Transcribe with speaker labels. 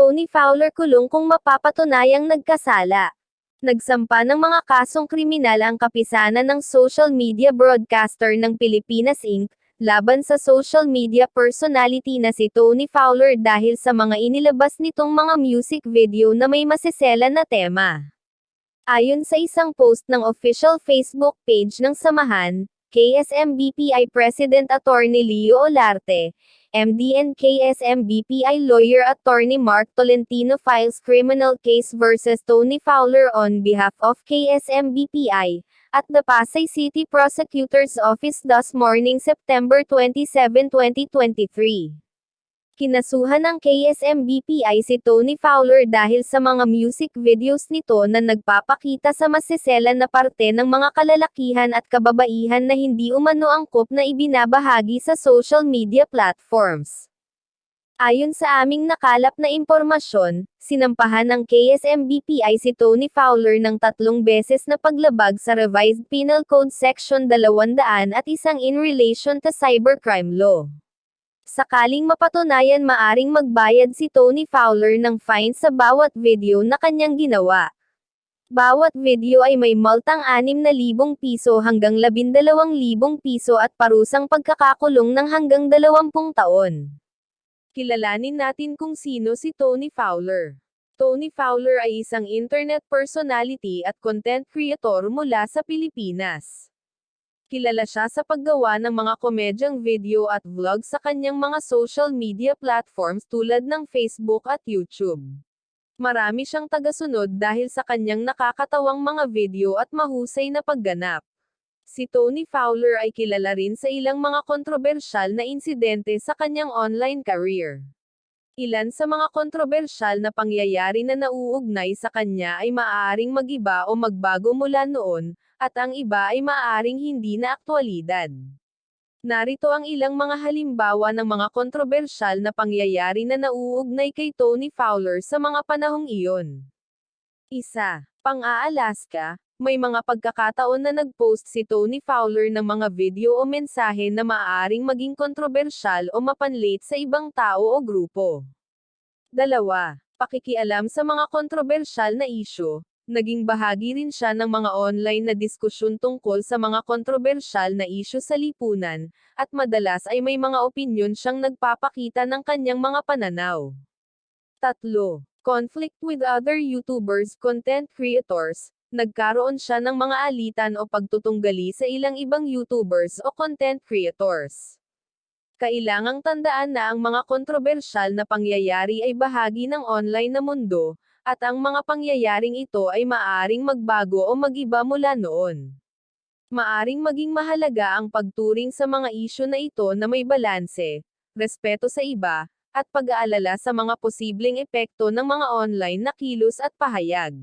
Speaker 1: Tony Fowler kulong kung mapapatunayang nagkasala. Nagsampa ng mga kasong kriminal ang kapisanan ng social media broadcaster ng Pilipinas Inc. laban sa social media personality na si Tony Fowler dahil sa mga inilabas nitong mga music video na may masisela na tema. Ayon sa isang post ng official Facebook page ng samahan, KSMBPI President Attorney Leo Olarte, MDN KSMBPI lawyer attorney Mark Tolentino files criminal case versus Tony Fowler on behalf of KSMBPI, at the Pasay City Prosecutor's Office this morning September 27, 2023. Kinasuhan ng KSMBPI si Tony Fowler dahil sa mga music videos nito na nagpapakita sa masisela na parte ng mga kalalakihan at kababaihan na hindi umano angkop na ibinabahagi sa social media platforms. Ayon sa aming nakalap na impormasyon, sinampahan ng KSMBPI si Tony Fowler ng tatlong beses na paglabag sa Revised Penal Code Section 200 at isang in relation to cybercrime law. Sakaling mapatunayan maaring magbayad si Tony Fowler ng fine sa bawat video na kanyang ginawa. Bawat video ay may multang 6,000 piso hanggang 12,000 piso at parusang pagkakakulong ng hanggang 20 taon. Kilalanin natin kung sino si Tony Fowler. Tony Fowler ay isang internet personality at content creator mula sa Pilipinas. Kilala siya sa paggawa ng mga komedyang video at vlog sa kanyang mga social media platforms tulad ng Facebook at YouTube. Marami siyang tagasunod dahil sa kanyang nakakatawang mga video at mahusay na pagganap. Si Tony Fowler ay kilala rin sa ilang mga kontrobersyal na insidente sa kanyang online career. Ilan sa mga kontrobersyal na pangyayari na nauugnay sa kanya ay maaaring magiba o magbago mula noon, at ang iba ay maaaring hindi na aktwalidad. Narito ang ilang mga halimbawa ng mga kontrobersyal na pangyayari na nauugnay kay Tony Fowler sa mga panahong iyon. Isa, Pang-Aalaska, may mga pagkakataon na nag-post si Tony Fowler ng mga video o mensahe na maaaring maging kontrobersyal o mapanlate sa ibang tao o grupo. Dalawa, pakikialam sa mga kontrobersyal na isyo, naging bahagi rin siya ng mga online na diskusyon tungkol sa mga kontrobersyal na isyu sa lipunan, at madalas ay may mga opinyon siyang nagpapakita ng kanyang mga pananaw. Tatlo, conflict with other YouTubers content creators, nagkaroon siya ng mga alitan o pagtutunggali sa ilang ibang YouTubers o content creators. Kailangang tandaan na ang mga kontrobersyal na pangyayari ay bahagi ng online na mundo, at ang mga pangyayaring ito ay maaring magbago o magiba mula noon. Maaring maging mahalaga ang pagturing sa mga isyu na ito na may balanse, respeto sa iba, at pag-aalala sa mga posibleng epekto ng mga online na kilos at pahayag.